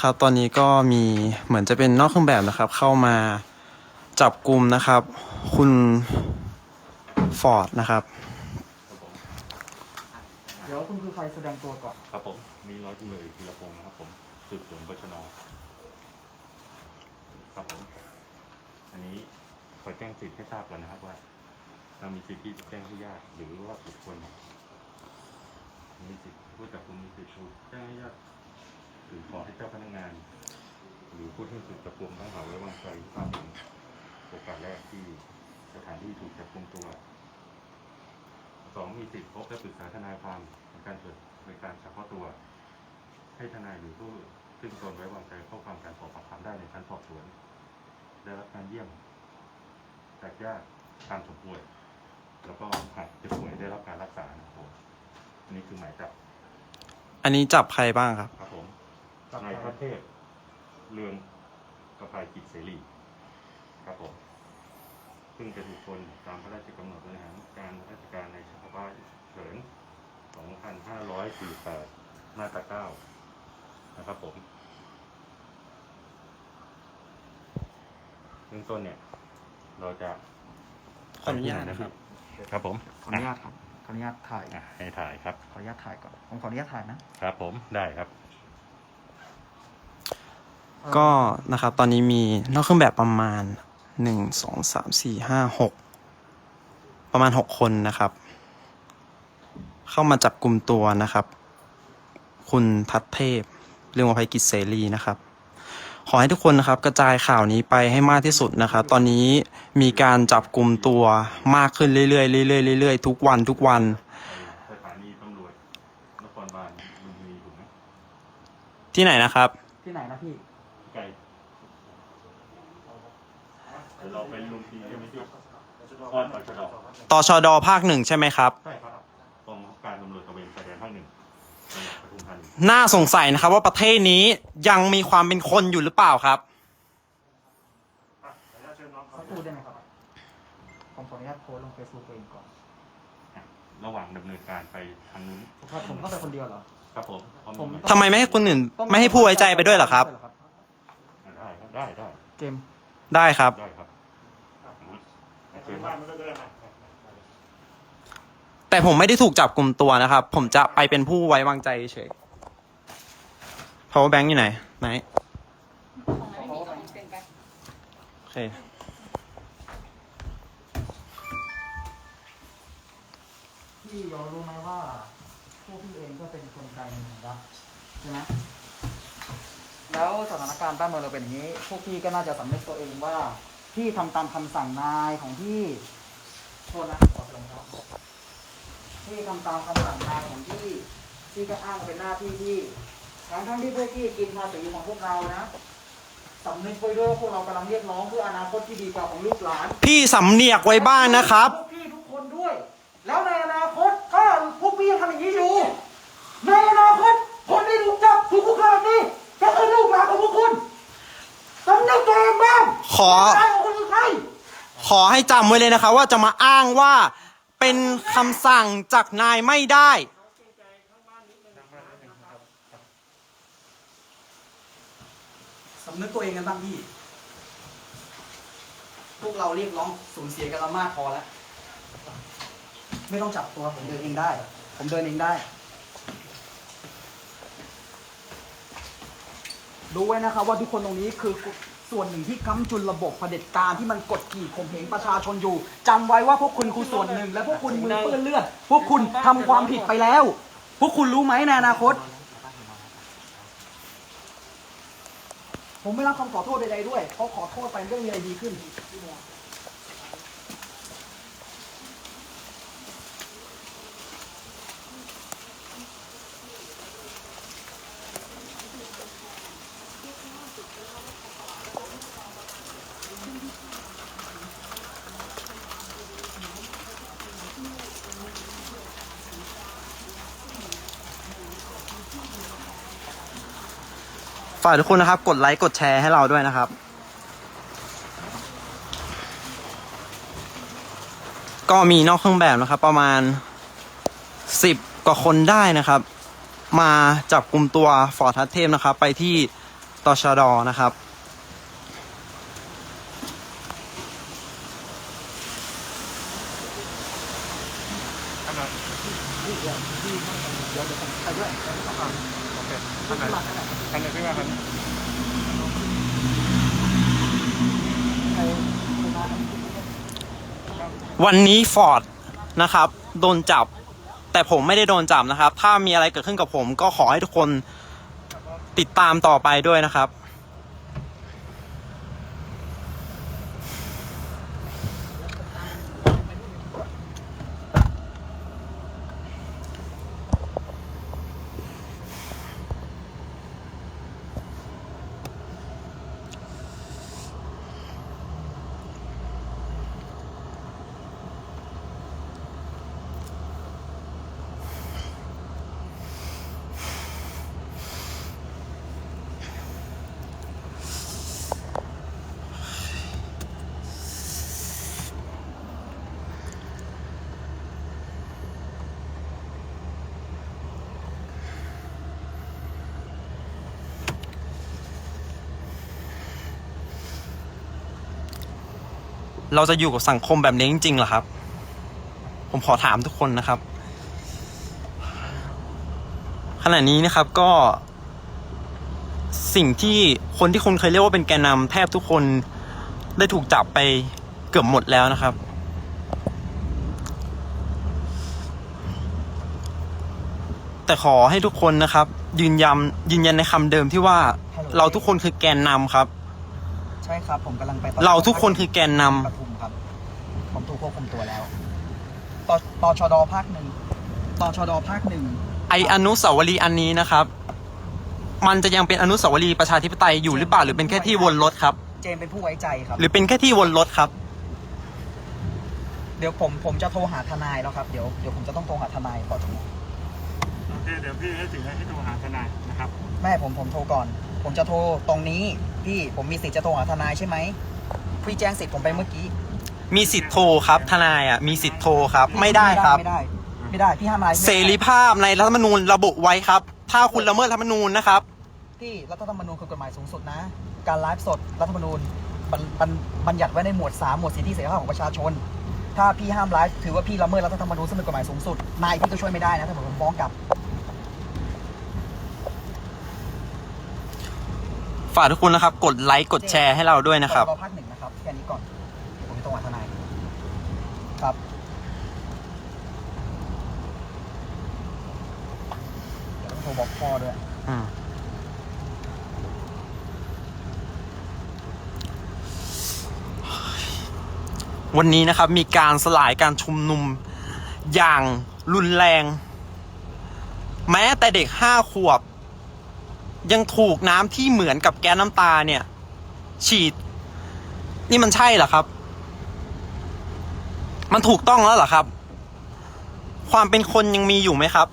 ครับตอนนี้ก็มีเหมือนจะเป็นนอกเครื่องแบบนะครับ เข้ามาจับกลุ่มนะครับ คุณฟอร์ดนะครับครับผมเดี๋ยวคุณคือใครแสดงตัวก่อนครับผมมีร้อยตำรวจเอกธีรพงศ์นะครับผมสืบสวนบชนครับผมอันนี้ขอแจ้งสิทธิ์ให้ทราบก่อนนะครับว่า เรามีสิทธิ์ที่จะแจ้งให้ญาติหรือว่าบุคคล มีสิทธิ์ผู้จับกุมมีสิทธิ์ถูกแจ้งให้ญาติหรือขอให้เจ้าพนักงาน หรือผู้ที่ถูกจับกุมต้องหาไว้วางใจทราบถึงโอกาสแรกที่สถานที่ถูกจับกุมตัวสองมีสิทธิ์พบและปรึกษาทนายความในการเปิดบริการเฉพาะตัว ให้ทนายหรือผู้ซึ่งตนไว้วางใจเข้าความการสอบปากคำได้ในชั้นสอบสวน ได้รับการเยี่ยมจากญาติตามสมควรแล้วก็หากจะป่วยได้รับการรักษานะครับ นนี้คือหมายจับอันนี้จับใครบ้างครับ ครับผมจับนายใคพรระเทพเรืองกระพายกิจเสรีครับผมซึ่งจะถูกคนตามพระราชกำหนดบริหารการราชการในฉบับว่าเฉิน2548มาตรา9นะครับผมเบื้องต้นเนี่ย เราจะขออนุญาตนะครับ ครับผม ขออนุญาตครับ ขออนุญาตถ่าย อะให้ถ่ายครับ ขออนุญาตถ่ายก่อน ผมขออนุญาตถ่ายนะครับผมได้ครับ ก็นะครับตอนนี้มีนอกเครื่องแบบประมาณหนึ่งสองสามสี่ห้าหกประมาณหกคนนะครับ เข้ามาจับกลุ่มตัวนะครับ คุณพัฒเทพเรื่องวภัยกิจเสรีนะครับ ขอให้ทุกคนนะครับกระจายข่าวนี้ไปให้มากที่สุดนะครับ ตอนนี้มีการจับกลุ่มตัวมากขึ้นเรื่อยๆเรื่อยๆเรื่อยๆทุกวันทุกวันสถานีตำรวจนครบาลลุมพินีถูกไหมที่ไหนนะครับ ที่ไหนนะพี่ ไกลเดี๋ยวเราไปลุมพินีใช่ไหมพี่อ๋อต่อชะดอตชดภาคหนึ่งใช่ไหมครับ ใช่ครับ นีน่าสงสัยนะครับ ว่าประเทศนี้ยังมีความเป็นคนอยู่หรือเปล่าครับสักครู่ได้ไหมครับ ผมขออนุญาตโพสต์ลงเฟซบุ๊กตัวเองก่อนอะระหว่างดำเนินการไปทางนู้นครับผมต้องไปคนเดียวเหรอ ครับผมพร้อมผมไหมทำไมไม่ให้คนอื่นไม่ให้ผู้ไว้ใจไปด้วยเหรอครับ ได้ครับได้ได้เจมส์ได้ครับ ได้ครับโอเคไหมแต่ผมไม่ได้ถูกจับกลุ่มตัวนะครับ ผมจะไปเป็นผู้ไว้วางใจเฉย power bank อยู่ไหน ไหน โอเค พี่ยอมรู้ไหมว่าพวกพี่เองก็เป็นคนไกลหนึ่งรัฐใช่ไหมแล้วสถานการณ์บ้านเมืองเราเป็นอย่างนี้ พวกพี่ก็น่าจะสำนึกตัวเองว่า พี่ทำตามคำสั่งนายของพี่โทษนะขอลงครับพี่ทำตามคำสั่งนายของพี่พี่ก็อ้างเป็นหน้าที่พี่ ทั้งทั้งๆที่พวกพี่กินภาษีของพวกเรานะสำนึกไว้ด้วยว่าพวกเรากำลังเรียกร้องเพื่ออนาคตที่ดีกว่าของลูกหลานพี่สำเนียกไว้บ้างนะครับ พวกพี่ทุกคนด้วย แล้วในอนาคตถ้าพวกพี่ยังทำอย่างนี้อยู่ ในอนาคตคนที่ถูกจับถูกคุกคามนี่จะคือลูกหลานของพวกคุณสำนึกตัวเองบ้างขอ ใครของคุณคือใครขอให้จำไว้เลยนะครับ ว่าจะมาอ้างว่าเป็นคำสั่งจากนายไม่ได้สำนึกตัวเองกันบ้างพี่ พวกเราเรียกร้องสูญเสียกันละมากพอแล้ว ไม่ต้องจับตัวผมเดินเองได้ ผมเดินเองได้ รู้ไว้นะครับว่าทุกคนตรงนี้คือส่วนหนึ่งที่ค้ำจุนระบบเผด็จการที่มันกดขี่ข่มเหงประชาชนอยู่จำไว้ว่าพวกคุณคือส่วนหนึ่ง และพวกคุณมือเปื้อนเลือด พวกคุณทำความผิดไปแล้ว พวกคุณรู้ไหมในอนาคต ผมไม่รับคำขอโทษใดๆด้วยเพราะขอโทษไปเรื่องอะไรดีขึ้น ฝากทุกคนนะครับ กดไลค์กดแชร์ให้เราด้วยนะครับ ก็มีนอกเครื่องแบบนะครับ ประมาณสิบกว่าคนได้นะครับ มาจับกลุ่มตัวฟอร์ทัศเทพนะครับ ไปที่ตชดนะครับ คันไหนพี่ว่าคันนี้วันนี้ฟอร์ดนะครับ โดนจับ แต่ผมไม่ได้โดนจับนะครับ ถ้ามีอะไรเกิดขึ้นกับผมก็ขอให้ทุกคนติดตามต่อไปด้วยนะครับ เราจะอยู่กับสังคมแบบนี้จริงๆเหรอครับ ผมขอถามทุกคนนะครับ ขณะนี้นะครับก็ สิ่งที่คนที่คนเคยเรียกว่าเป็นแกนนำแทบทุกคนได้ถูกจับไปเกือบหมดแล้วนะครับ แต่ขอให้ทุกคนนะครับ ยืนยันยืนยันในคำเดิมที่ว่าเราทุกคนคือแกนนำครับ ใช่ครับ ผมกำลังไปตเราทุกคนคือแกนนำปทุมครับ ผมถูกควบคุมตัวแล้วตตชดภาคหนึ่งตชดภาคหนึ่งไออนุสาวรีย์อันนี้นะครับ มันจะยังเป็นอนุสาวรีย์ประชาธิปไตยอยู่หรือเปล่าหรือเป็นแค่ที่วนรถครับ เจมส์เป็นผู้ไว้ใจครับ หรือเป็นแค่ที่วนรถครับ เดี๋ยวผมผมจะโทรหาทนายแล้วครับ เดี๋ยวเดี๋ยวผมจะต้องโทรหาทนายก่อนโอเคเดี๋ยวพี่ให้ถึงให้โทรหาทนายนะครับ แม่ผมผมโทรก่อน ผมจะโทรตรงนี้ พี่ผมมีสิทธิ์จะโทรหาทนายใช่ไหมพี่แจ้งสิทธิ์ผมไปเมื่อกี้มีสิทธิ์โทรครับ ทนายอะมีสิทธิ์โทรครับ ไม่ได้ครับ ไม่ได้ ไม่ได้พี่ห้ามไลฟ์เสรีภาพในรัฐธรรมนูญระบุไว้ครับ ถ้าคุณละเมิดรัฐธรรมนูญนะครับพี่รัฐธรรมนูญคือกฎหมายสูงสุดนะ การไลฟ์สดรัฐธรรมนูญบัญบัญบัญญัติไว้ในหมวด 3 หมวดสิทธิเสรีภาพของประชาชน ถ้าพี่ห้ามไลฟ์ถือว่าพี่ละเมิดรัฐธรรมนูญซึ่งเป็นกฎหมายสูงสุดนายพี่ก็ช่วยไม่ได้นะถ้าผมฟ้องกลับ ฝากทุกคนนะครับ กดไลค์กดแชร์ให้เราด้วยนะครับ รอภาคหนึ่งนะครับแค่นี้ก่อนเดี๋ยวผมจะโทรหาทนายครับเดี๋ยวต้องโทรบอกพ่อด้วย อืมวันนี้นะครับมีการสลายการชุมนุมอย่างรุนแรง แม้แต่เด็กห้าขวบ ยังถูกน้ำที่เหมือนกับแก๊สน้ำตาเนี่ย ฉีด นี่มันใช่เหรอครับ มันถูกต้องแล้วเหรอครับ ความเป็นคนยังมีอยู่ไหมครับ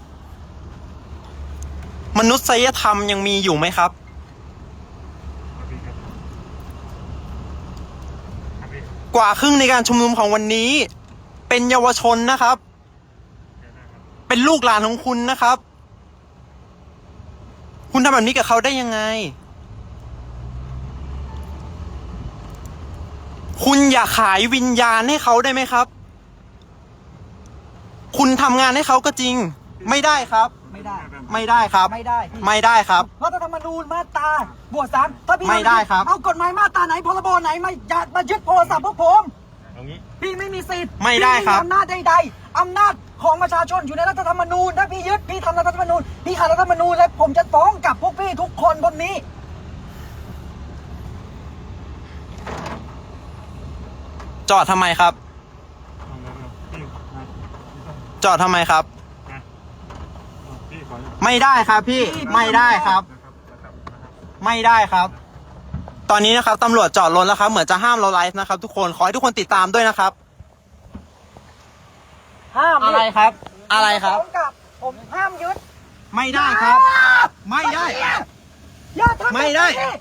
มนุษยธรรมยังมีอยู่ไหมครับกว่าครึ่งในการชุมนุมของวันนี้ เป็นเยาวชนนะครับ เป็นลูกหลานของคุณนะครับ คุณทำแบบนี้กับเขาได้ยังไง คุณอย่าขายวิญญาณให้เขาได้ไหมครับ คุณทำงานให้เขาก็จริง ไม่ได้ครับ ไม่ได้ ไม่ได้ครับ ไม่ได้พี่ไม่ได้ครับ รัฐธรรมนูญมาตราบวกสามถ้าพี่ไม่ได้ครับ เอากฎหมายมาตราไหนพรบไหนมาอย่ามายึดโทรศัพท์พวกผม เอางี้ พี่ไม่มีสิทธิ์ไม่ได้ครับพี่มีอำนาจใดๆอำนาจ ของประชาชนอยู่ในรัฐธรรมนูญถ้าพี่ยึดพี่ทำรัฐธรรมนูญพี่ขัดรัฐธรรมนูญและผมจะฟ้องกับพวกพี่ทุกคนบนนี้ จอดทำไมครับ จอดทำไมครับ ไม่ได้ครับพี่พี่ไม่ได้ครับ ไม่ได้ครับ ตอนนี้นะครับตำรวจจอดรถแล้วครับ เหมือนจะห้ามเราไลฟ์นะครับ ทุกคนขอให้ทุกคนติดตามด้วยนะครับ ห้ามอะไรครับ อะไรครับฟ้องกลับ ผมห้ามยึด ไม่ได้ครับ ไม่ได้ อย่าทำแบบนี้ ไม่ได้พี่